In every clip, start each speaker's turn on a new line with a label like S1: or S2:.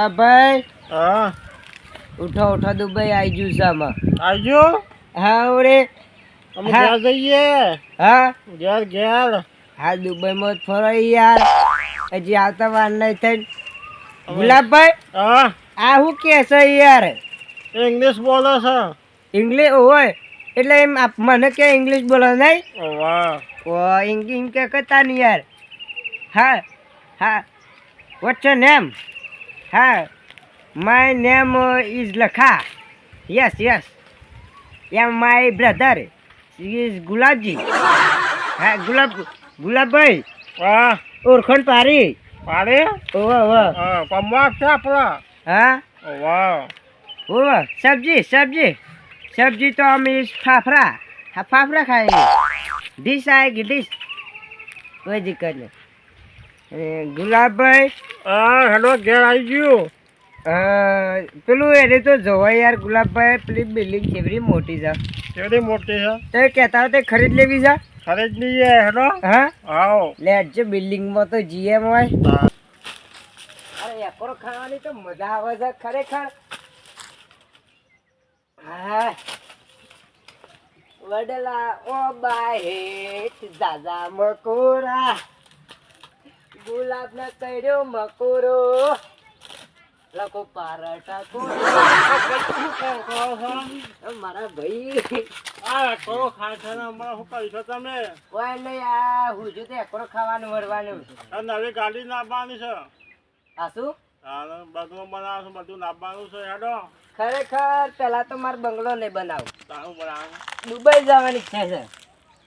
S1: ગુલાબભાઈ
S2: હા.
S1: ઉઠો ઉઠો દુબઈ આવી ગયું છે આમાં
S2: આવજો
S1: હા ઓરે.
S2: અમે
S1: હા.
S2: ઘેર જઈએ.
S1: હા.
S2: ઘેર ઘેર.
S1: હા દુબઈમાં જ ફરો યાર. હજી આવતા વાર નહીં થઈ ગુલાબભાઈ
S2: હા.
S1: આ શું કે છે યાર?
S2: ઇંગ્લિશ બોલો છે.
S1: ઇંગ્લિશ હોય એટલે એમ આપ- મને કે ઇંગ્લિશ બોલો નહીં
S2: વાહ.
S1: ઇંગ્લિશ કે કહેતા નહીં યાર. હા હા. વોટ્સ યોર નેમ હા my name is Lakha. Yes, yes. Yeah, my brother is Gulabji. હા ગુલાબ ગુલાબભાઈ
S2: હા.
S1: ઓળખણ પારી
S2: પારી
S1: ઓવા ઓવા
S2: કમવા છે આપણા.
S1: હા?
S2: ઓવા
S1: ઓવા સબ્જી સબ્જી. સબ્જી તો અમે ફાફરા હા ફાફરા ખાઈએ. ડીશ આએગી ડીશ કોઈ દિક્કત નહીં. ગુલાબભાઈ?
S2: હા હેલો ઘેર આવી ગયું.
S1: પેલું એને તો જોવા યાર ગુલાબભાઈ પેલી બિલ્ડિંગ કેવડી મોટી છે.
S2: કેવડી મોટી છે?
S1: તે કહેતા હોય તો ખરીદ લેવી છે
S2: ખરીદ લઈએ હેલો?
S1: હા?
S2: આવો.
S1: લે જે બિલ્ડિંગમાં તો જીએમ હોય. અરે એપરો ખાવાની તો મજા આવે છે ખરેખર. હા. વડલા ઓ બાહેટ દાદા મકોરા. ગુલાબ ના કર્યો મકોરો. લખો પારટા મારા ભાઈ.
S2: આ કરો ખાય છે ને હમણાં શું કરી છો તમે?
S1: કોઈ નહીં આ હું જો તે એકરો ખાવાનું વળવાનું
S2: નવી ગાડી નાખવાની છે.
S1: આ શું?
S2: હાલ બધું છું બધું નાખવાનું છે હેડો.
S1: ખરેખર પેલા તો મારે બંગલો નહીં બનાવ.
S2: તારું બનાવવાનું
S1: દુબઈ જવાની ઈચ્છા છે.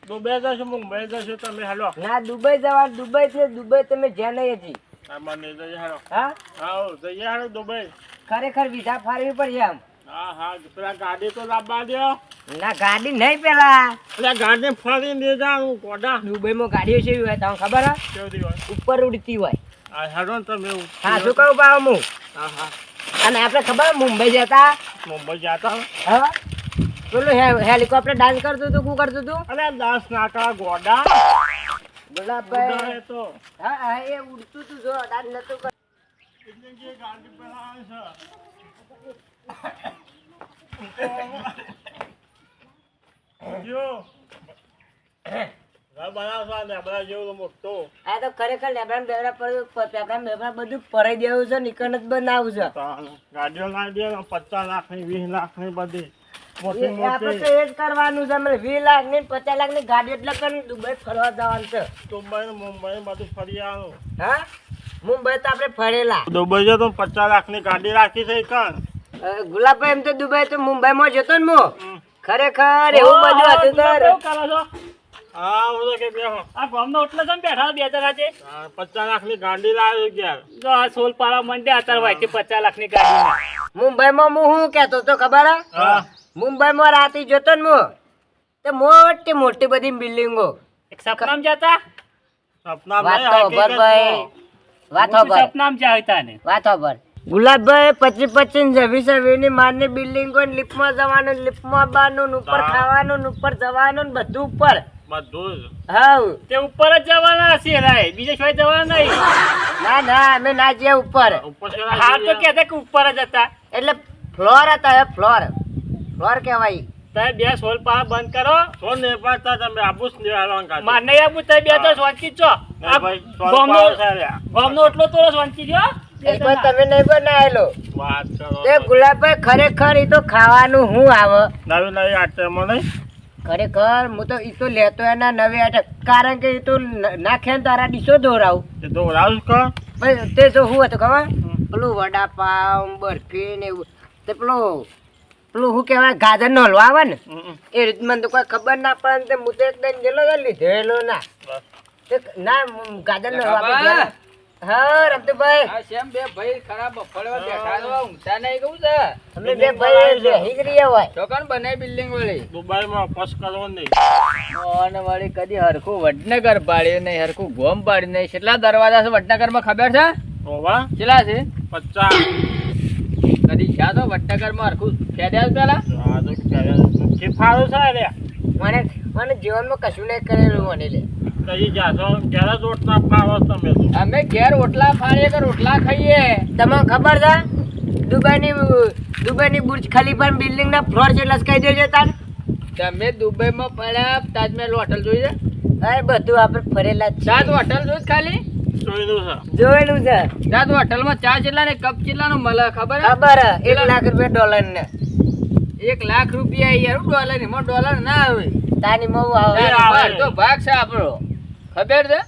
S2: દુબઈ જશે મુંબઈ જશે તમે હાલો.
S1: ના દુબઈ જવા દુબઈ છે દુબઈ તમે જ્યાં નહીં હજી.
S2: મને જઈએ હાલો.
S1: હા?
S2: હા જઈએ હાલો દુબઈ.
S1: ખરેખર વિઝા ફાળવી પડશે આમ
S2: હા હા પેલા ગાડી તો લાવવા દો
S1: ના ગાડી નહીં પેલા.
S2: પેલા ગાડી ફરી દે કોડા
S1: દુબઈમાં ગાડીઓ છે હોય તમને ખબર હે?
S2: હોય?
S1: ઉપર ઉડતી હોય.
S2: હેડો તમે
S1: હા શું કહું પાવ હું?
S2: હા હા.
S1: અને આપણે ખબર મુંબઈ જતા?
S2: મુંબઈ જતા?
S1: હા. પેલું હે- હેલિકોપ્ટર ડાન્સ કરતું હતું શું કરતું હતું?
S2: અરે ડાન્સ નાકા ગોડા.
S1: ગુલાબભાઈ
S2: તો.
S1: હા હા એ ઉડતું તું જો ડાન્સ નતું
S2: ને બધા
S1: ફરાઈ દેવું છે નીકળ જ બનાવું છે.
S2: ગાડીઓ લાવી દે પચાસ લાખની વીસ લાખની બધી.
S1: આપણે તો એ જ કરવાનું છે અમે વીસ લાખની પચાસ લાખની ગાડી એટલે કરીને દુબઈ ફરવા જવાનું છે.
S2: દુબઈ ને મુંબઈ બધું ફરી આવવાનું
S1: હા? મુંબઈ તો આપણે ફરેલા.
S2: દુબઈ જો તો પચાસ લાખની ગાડી રાખી છે કાન
S1: ગુલાબભાઈ એમ તો દુબઈ તો મુંબઈમાં જતો ને મો. ખરેખર એવું બધું હતું તો
S2: હા હું તો કે બેહો.
S3: આ ગામનો ઓટલો કેમ બેઠા બે હજાર આજે
S2: પચાસ લાખની ગાડી લાવી ગયા
S3: જો આ માંડ્યા અત્યારે પચાસ લાખની ગાડી
S1: મુંબઈમાં હું શું કહેતો તો ખબર હા. મુંબઈમાં રાતે જતો ને મો તે મોટી મોટી બધી બિલ્ડિંગો.
S3: એક સપનામ જતા
S2: સપના
S1: વાત ખબર ભાઈ વાત ખબર
S3: સપનામ જ્યાં ને?
S1: વાત ખબર ગુલાબભાઈ પચીસ પચીસ છવ્વીસ મારની બિલ્ડિંગો લિફ્ટમાં જવાનું લિફ્ટમાં આવવાનું ને ઉપર ખાવાનું ને ઉપર જવાનું ને બધું ઉપર.
S2: બધું
S1: હા
S3: તે ઉપર જ જવાના હશે રાય. બીજે શોય જવાના નહીં.
S1: ના ના અમે ના જઈએ ઉપર.
S2: ઉપર
S3: હા તો કહેતા કે ઉપર જ હતા?
S1: એટલે ફ્લોર હતા એ ફ્લોર ફ્લોર કહેવાય.
S3: તમે બે સોલ પા બંધ કરો.
S2: સો ને પાડતા તમે આબુ જ નહીં હાલવાનું કાઢી.
S3: માર નહીં આપું તમે બે તો શાંતિ છો. ગામનો. ગામનો ઓટલો તો શાંતિ જો
S1: તમે નહીં બનાવેલો. તે. ગુલાબભાઈ ખરેખર એ તો ખાવાનું હું આવે?
S2: નવી નવી આઈટમો નહીં?
S1: ખરેખર હું તો એ તો લેતો એના નવે કારણ કે એ તો ન- નાખે ને તારા ડીશો દોરાવું
S2: તે
S1: કહો તે તો શું હતું ખબર? પેલું વડાપાવ બરફી ને એવું. તે પેલું પેલું શું કહેવાય ગાજર નો હલવા આવે ને એ રીત મને તો કોઈ ખબર ના પડે ને તે હું તો એકદમ ગયેલો તો લીધેલો ના. ના ગાજર નો હલવા હા રમતુભાઈ. અમે બે ભાઈ બેહી જ રહ્યા હોય.
S2: દુબઈમાં પસ કરવો નહીં.
S4: વળી કદી હરખું વડનગર પાડ્યું નહીં હરખું ગોમ પાડ્યું નહીં. કેટલા દરવાજા છે વડનગરમાં ખબર છે?
S2: ઓવા
S4: કેટલા છે?
S2: પચાસ.
S4: કદી છે તો વડનગરમાં હરખું ખેડ્યા છે પેલા?
S2: કે ફાળો છે લ્યા?
S1: મને મને જીવનમાં કશું નહીં કરેલું મને લે
S2: કઈ જાશો? ક્યારે રોટલા ફાળો તમે તો.
S4: અમે ઘેર રોટલા ફાળીએ કે રોટલા ખાઈએ?
S1: તમને ખબર છે? દુબઈની દુબઈની બુર્જ ખલીફા બિલ્ડિંગ ના ફ્લોર જેટલા છે કહી દેજો તાર.
S4: તમે દુબઈમાં પડ્યા તાજમહેલ હોટલ જોઈ છે?
S1: અરે બધું આપણે ફરેલા જ
S4: તાજ હોટલ જોઈ ખાલી?
S2: જોયેલું છે.
S1: જોયેલું
S4: હોટલમાં ચા કેટલા ને કપ કેટલાનો મળે ખબર
S1: ખબર એક લાખ રૂપિયા ડોલર ને.
S4: એક લાખ રૂપિયા યાર ડોલર એમાં ડોલર ના આવે.
S1: તાની આવે.
S4: ભાગ છે આપણો. ખબર છે?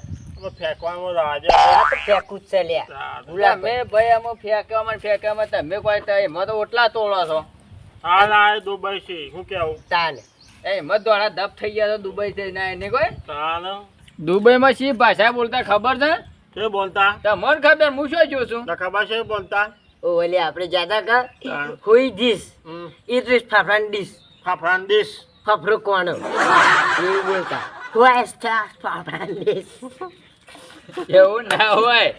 S2: હાલ દુબઈ છે શું કેવું?
S1: તાન.
S4: એમાં દોડા ધપ થઈ ગયા તો દુબઈ જઈને એને કોઈ? દુબઈમાં શી ભાષા બોલતા ખબર છે?
S2: કે બોલતા?
S4: તમને ખબર હું શું જોઉં છું
S2: તો ખબર છે બોલતા?
S1: ઓ ઓલે આપણે જ્યાદા કા? હુઈ ધીસ ડીશ
S2: ફાફડાની ડીશ
S1: ફફરો કોણ એ બોલતા. હુઆ સ્ટાર ફાફરાન ડીશ
S4: એવું ના હોય.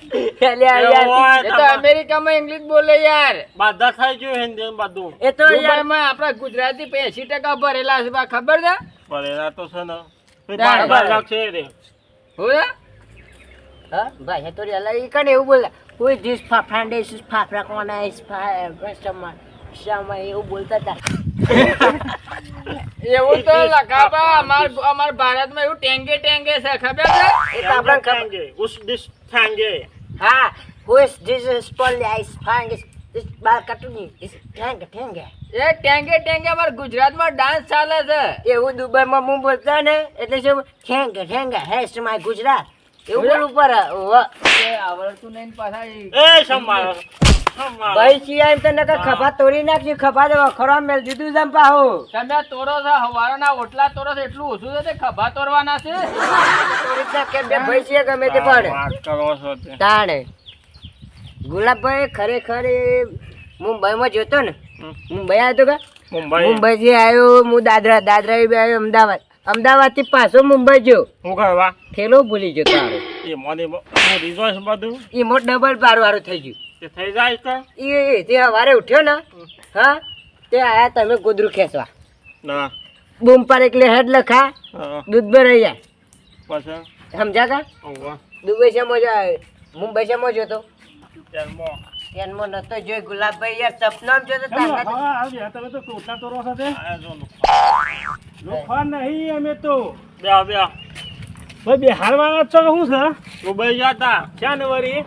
S2: એટલે
S1: યાર
S4: એ તો અમેરિકામાં ઇંગ્લિશ બોલે યાર.
S2: બધા થાય છે હિન્દી બધું.
S1: એ તો યાર.
S4: દુબઈમાં આપણા ગુજરાતી એસી ટકા ભરેલા છે ખબર છે?
S2: ભરેલા તો છે ને. પછી
S4: ના,
S2: બાર
S1: ના.
S2: લાખ છે રે.
S4: હોય છે?
S1: હા ભાઈ તો અલા એ કને એવું બોલે કોઈ ધીસ ફાફરાન ડીશ ઇઝ ફાફરા કોણ ઇઝ કસ્ટમર શામાં એવું બોલતા હતા
S4: એવું તો લખાબા અમાર અમાર ભારતમાં એવું ટેંગે ટેંગે છે ખબર છે?
S1: એ તો આપણે
S2: ખાંગે ઉસ ડીશ ફાંગે.
S1: હા ઉસ ધીસ પોલી આઈસ ફાંગે ઇઝ બાર કટુની ઇસ ટેંગે ટેંગે
S4: એ ટેંગે ટેંગે અમાર ગુજરાતમાં ડાન્સ ચાલે છે.
S1: એવું દુબઈમાં હું બોલતા ને એટલે શું ઠેંગે ઠેંગે હેસ માય ગુજરાત. એવું પડે
S4: આવડતું નહીં પાછા એ-
S2: એ સંભાળો સંભાળો.
S1: ભાઈ સિયામ તો નકર ખભા તોડી નાખી ખભા તો ખરો મેલ દીધું છે પાહુ.
S4: તમે તોરો છો હવારના ઓટલા તોરો છો એટલું ઓછું છે ખભા તોરવાના છે?
S1: તોડી નાખે બે ભાઈ સિયા ગમે તે પણ
S2: વાત કરો છો
S1: તાણે. ગુલાબભાઈ ખરેખર મુંબઈમાં જોતો ને. મુંબઈ આવ્યો તો કે?
S2: મુંબઈ.
S1: મુંબઈ થી આવ્યો હું દાદરા દાદરા બી આવ્યો અમદાવાદ. અમદાવાદથી પાછો મુંબઈ ગયો.
S2: હું કરવા
S1: થેલો ભૂલી ગયો તારો.
S2: એ મને રિઝોર્સ બધું
S1: એ મોટ ડબલ બાર વાળું થઈ ગયું.
S2: તે થઈ જાય તો
S1: એ તે સવારે ઉઠ્યો ને હા તે આયા તમે ગોદરું ખેંચવા.
S2: ના.
S1: બૂમ પર એકલે હેડ લખા દૂધ ભરાઈ જાય.
S2: પછી?
S1: સમજા કા? દુબઈ છે મોજો મુંબઈ છે મોજો તો. એનમાં નતો જોઈ ગુલાબભાઈ યાર સપનામ જોતો તાકાત
S2: આ જો લો.
S5: લોખા નહીં અમે તો.
S2: બે બેહો.
S5: ભાઈ બિહાર છો કે શું છે?
S2: દુબઈ ગયા હતા
S5: ક્યાં ને વળી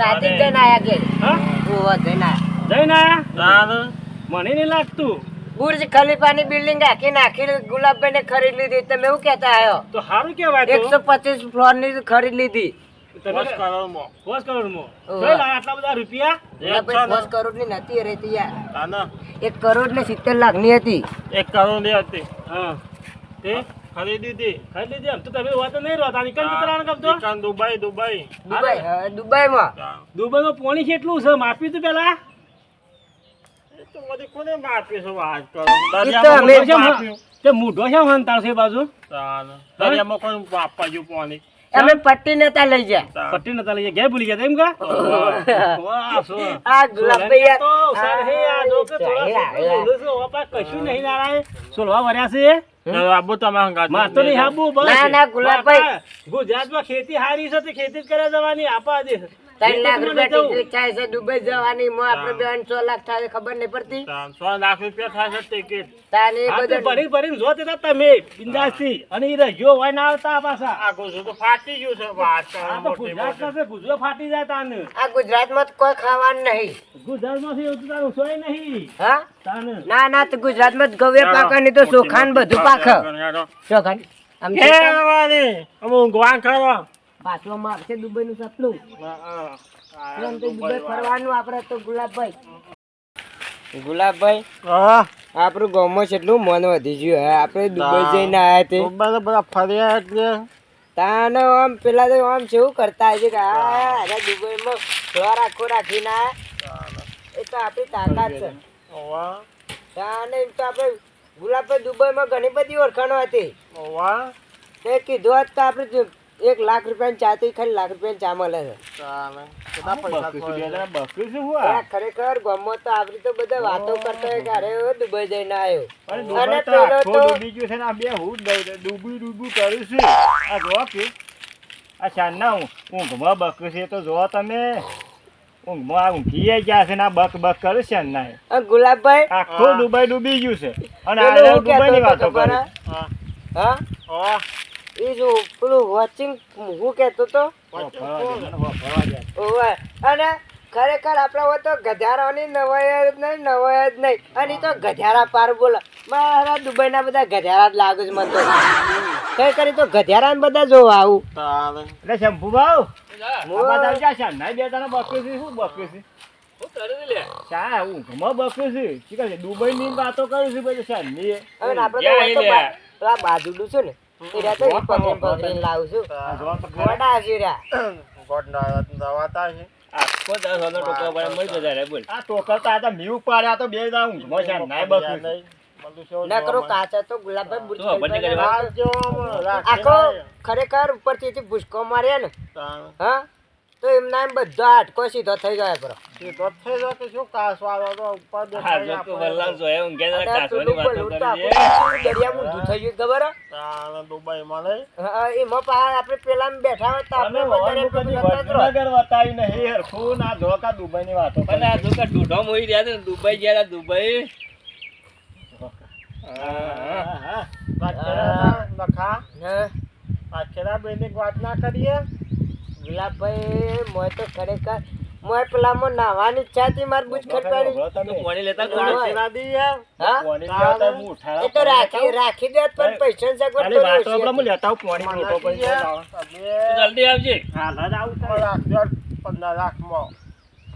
S1: રાતે જઈને આયા કે
S5: હા?
S1: ઓહો જઈને આયા.
S5: જઈને આયા. મને નહીં લાગતું.
S1: બુર્જ ખલીફાની બિલ્ડિંગ આખી નાખી ગુલાબભાઈ ને ખરીદ લીધી. તમે એવું કહેતા આવ્યો?
S5: તો સારું કેવાય
S1: એકસો પચીસ ફ્લોરની ખરીદ લીધી.
S2: દસ કરોડમાં.
S5: પોસ કરોડમાં.
S1: ઓહો.
S5: જોઈ લા આટલા બધા રૂપિયા.
S2: એક
S1: ગુલાબભાઈ
S2: છે
S1: દસ કરોડની નથી રહેતી યાર. એક કરોડ ને સિત્તેર લાખની હતી.
S2: એક કરોડની હતી.
S5: હા. તે
S2: ખરીદી હતી.
S5: ખાઈ લીધી તો તમે વાત નહીં રહતા નિકન ચતરાણ કમ તો
S2: દુકાન દુબઈ દુબઈ.
S1: દુબઈ દુબઈમાં.
S5: દુબઈમાં પાણી કેટલું છે? માપ્યું તું પેલા.
S2: મોઢો કોને માપ્યું છે કરો?
S5: તે મૂઢો છે હંતાળ છે બાજુ.
S2: દરિયામાં ગયું પાણી?
S1: અમે પટ્ટી નતા લઈ ગયા.
S2: તાન.
S5: પટ્ટી નતા લઈ ગયા. ઘેર ભૂલી ગયા એમ કા?
S1: આ ગુલાબભાઈ યાર
S5: તો સર હે આ જો કે થોડા ઓપા કશું નહીં નારાય સોલવા વર્યા છે?
S2: આબુ તમે હંગાત.
S5: માર તો નહીં આબુ બસ.
S1: ના, ના, ગુલાબભાઈ.
S5: ગુજરાતમાં ખેતી હારી છે તો ખેતી જ કરે જવાની આપા દે.
S1: ત્રણ લાખ રૂપિયા ટિકિટ થાય છે દુબઈ જવાની માં આપણે બેન સો લાખ થાય ખબર નહીં પડતી.
S2: સો લાખ રૂપિયા થાય છે ટિકિટ
S1: તાને
S5: હા, તે
S1: બધું
S5: ભરી ભરીને જો તે તમે બિંદાસથી અને એ રહ્યો હોય ના આવતા પાછા.
S2: આ ગુજુ તો ફાટી ગયું છે વાત
S5: આ તો
S2: ગુજરાતમાં
S5: છે ગુજરાત ફાટી જાય તાને.
S1: આ ગુજરાતમાં તો કોઈ ખાવાનું નહીં.
S5: ગુજરાતમાંથી એવું તારું સોય નહીં.
S1: હા?
S5: તાને.
S1: ના ના તો ગુજરાતમાં જ ગવે પાકે નહીં તો ચોખાન બધું પાક. ચોખાન આમ
S2: હે રવાની. અમે ઊંઘવા કરો.
S1: પાછવામાં છે દુબઈ નું સપનું દુબઈ ફરવાનું આપણે તો ગુલાબભાઈ. ગુલાબભાઈ
S2: હા.
S1: આપણું ગામમાં કેટલું મન વધી ગયું હે? આપણે દુબઈ જઈને આયા તે.
S2: દુબઈ તો બધા ફર્યા એટલે
S1: તાને આમ પેલા તો આમ શું કરતા હશે કે આ અરે દુબઈમાં ઘર આખો રાખીને આયા. એ તો આપણી તાકાત છે.
S2: ઓવા,
S1: તાને એમ તો આપણે ગુલાબભાઈ દુબઈમાં ઘણી બધી ઓળખાણો હતી.
S2: ઓવા.
S1: તે કીધું હતું તો આપણે જો એક લાખ રૂપિયાની ચા તો ખાલી લાખ રૂપિયાની ચા મળે છે.
S3: હું?
S1: ખરેખર ગમો તો આપડી તો બધા વાતો કરતા હોય કે અરે દુબઈ જઈને આવ્યો. અને પેલો તો-
S3: ડૂબી ગયું છે ને આ બે હું ડૂબી ડૂબી કરું છું. આ જો કે આ ચાંદના ઊં- ઊંઘમાં બકરું છે તો જો તમે ઊંઘમાં ઊંઘી ગયા છે ને આ બક બક કરે છે
S1: આ ગુલાબભાઈ?
S3: આખું
S2: હા.
S3: ડૂબાઈ ડૂબી ગયું છે. અને આ
S1: હું
S3: ડૂબાઈની વાતો કરે.
S2: હા.
S1: હા?
S2: હા.
S1: એ જો પેલું વોચિંગ હું કહેતો તો. અને ખરેખર આપણે હોય તો ગધારાની નવાય જ નહીં નવાઈ જ નહીં. અને ઈ તો ગધારા પાર બોલો. મારા દુબઈના બધા ગધારા જ લાગે છે મને તો. કઈ કરી તો ગધારા બધા જોવા આવું.
S3: એટલે શંભુ ભાવ બાજુ છે. દુબઈની વાતો કરું છું પછી ચાંદની
S1: અને આપણે તો
S4: ક્યાં
S1: હોય તો
S4: લે?
S1: બા- પેલા બાજુડું છે ને. એ તો ઈ પકડીને લાવું છું
S3: આ જોવા તો ખરા.
S1: ગોડા છે રહ્યા
S2: ગોડ દવાતા છે.
S4: આખો દસ વાળો ટોકો પડે, મરી જતા બોલ.
S3: આ ટોકર તો આ તો મીવ પાડે તો બે જણા ઊંઘમાં છે નાય બકરું છે.
S2: બધું શું
S1: ના કરો કાચા તો ગુલાબભાઈ બુર્જ
S4: શું, બંને કરી વાત?
S1: આખો ખરેખર ઉપરથી થી ભૂસકો માર્યા ને. હા? તો એમના એમ બધો આટકો સીધો થઈ જાય કરો
S4: હા, જો તો વલ્લાલ જોયા, ઊંઘ્યા જરા કાસવાની વાતો
S1: તો
S4: કરે છે.
S1: દરિયા મું થઈ ગયું ખબર હે?
S2: દુબઈમાં નહીં
S1: હા, એમાં પા આપણે પેલા બેઠા હતા તો આપણે તત્રો.
S3: વડનગર વતાવી નહીં હરખું ના ધોકા દુબઈની વાતો કરે.
S4: પણ આ ધોકા કે મોઈ રહ્યા છે ને, દુબઈ ગયા દુબઈ
S3: હા, હા.
S2: લખા
S1: હા,
S2: આખેરા બેની વાત ના કરીએ
S1: ગુલાબભાઈ મોય તો ખરેખર મોય પેલામાં નાહવાની ઈચ્છા હતી માર બુજ
S4: તો
S3: તમે.
S4: લેતા. કોણ?
S2: આખેરા
S1: હા
S3: પોણી પીવા હું ઉઠાડા
S1: એ તો રાખી રાખી દે પણ પૈસા સગવડ
S3: ખાલી વાતો આપણે હું લેતા પોણીનો લોટો પડી
S4: જલ્દી આવજે
S3: હા, હા, આવું થાય.
S2: પંદર લાખમાં
S4: રાખી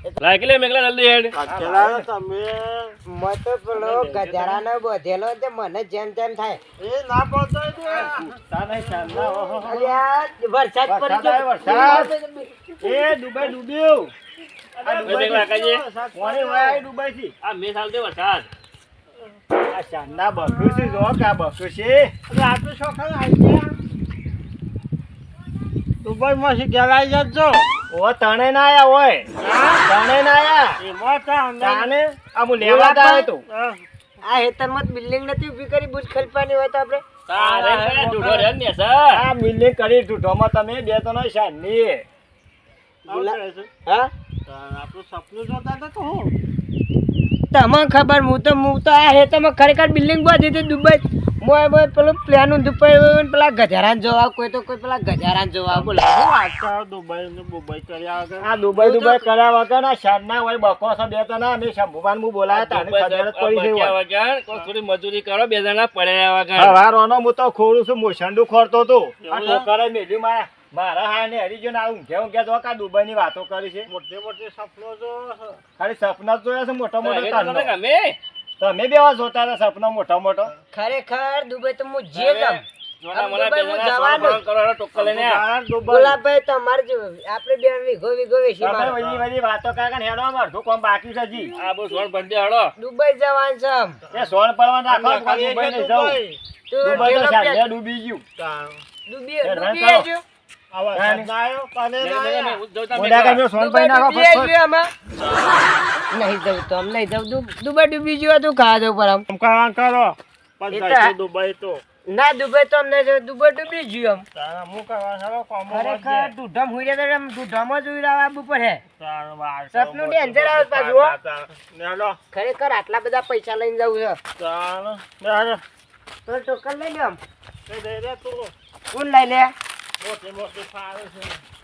S4: લે મેકલા જલ્દી હેડ
S2: આખેરા તમે
S1: મત પેલો ગજારાનો બોધેલો તે મને જેમ તેમ થાય
S2: એ ના પડતો
S3: તા નહીં, ચાંદના, ઓહો.
S1: અલ્યા, વરસાદ પડી
S3: ગયો વરસાદ. એ ડુબાઈ ડૂબ્યો આ ડુબાઈ
S4: કાજે.
S3: પોણી વાય ડુબાઈથી.
S4: આ મેં ચાલતે વરસાદ
S3: આ ચાંદના બકરું છે જો કે આ બકરું છે
S2: આટલું શોખન આવી ગયા દુબઈમાં શી ઘેર આવી જજો.
S3: ઓ તણે ના આયા હોય. તણે ના આયા.
S2: એમાં
S3: તાને? આ હું લેવા જ આવ્યો તો.
S1: આ હેતરમાં બિલ્ડિંગ નથી ઊભી કરી બુજ ખલપાની હોય તો આપણે.
S4: તારે ઢૂઢો રે ને સર
S3: આ બિલ્ડિંગ કરી ઢૂંઢોમાં તમે બે તો નહીં શાની
S1: હા?
S2: આપણું સપનું જોતા હતા તો હું?
S1: તમને ખબર હું તો હું તો આ હેતરમાં ખરેખર બિલ્ડિંગ બાંધી હતી દુબઈ. મોય મોય પેલું પ્લેન ઊંધું પડ્યું પેલા ગજારાને જોવા કોઈ તો કોઈ પેલા ગજારાને જોવા બોલે.
S2: કરો દુબઈ ને દુબઈ કર્યા વગર.
S3: આ દુબઈ દુબઈ કર્યા વગર ના શાનના હોય બકો છો બે તો ના અમે શંભુભાન હું બોલાયા તાને ખબર પડી છે હોય.
S4: વગર કોઈ થોડી મજૂરી કરો બે જણા પડ્યા વગર.
S3: હવારોનો હું તો ખોડું છું મોસંડું ખોરતો તો. આ? ટોકરે મેલ્યું મારા મારા હા ને હરી જો ને આ ઊંઘે ઊંઘે જો કા દુબઈ ની વાતો કરી છે.
S2: મોટે મોટે સપનો જો
S3: ખાલી સપના જ જોયા છે મોટા મોટા
S4: તમે
S3: તમે બે વાર જોતા હતા સપનો મોટા મોટો?
S1: ખરેખર દુબઈ તો હું જે જમ
S3: ડૂબી ગયું.
S1: નહીં જવું તો આમ નહીં જવું. દુબઈ ડૂબી ગયું તું ખાવા જવું પર આમ.
S2: કરો. દુબઈ તો.
S1: ના દુબઈ તો અમને દુબઈ ડૂબી ગયું આમ.
S2: તાણ હું કરવા ચાલો
S1: ખરેખર દૂધમ હુઈ આમ દૂધમાં જ ઉઈ રહ્યા આબુ પર હે. સપનું આવે પાછું. ખરેખર આટલા બધા પૈસા લઈને જવું છે.
S2: ચોક્કસ નેલો.
S1: તો ટોકન લઈ લે આમ.
S2: એ દે દે તું.
S1: કોણ લઈ લે
S2: મોટી મોટી ફાવે છે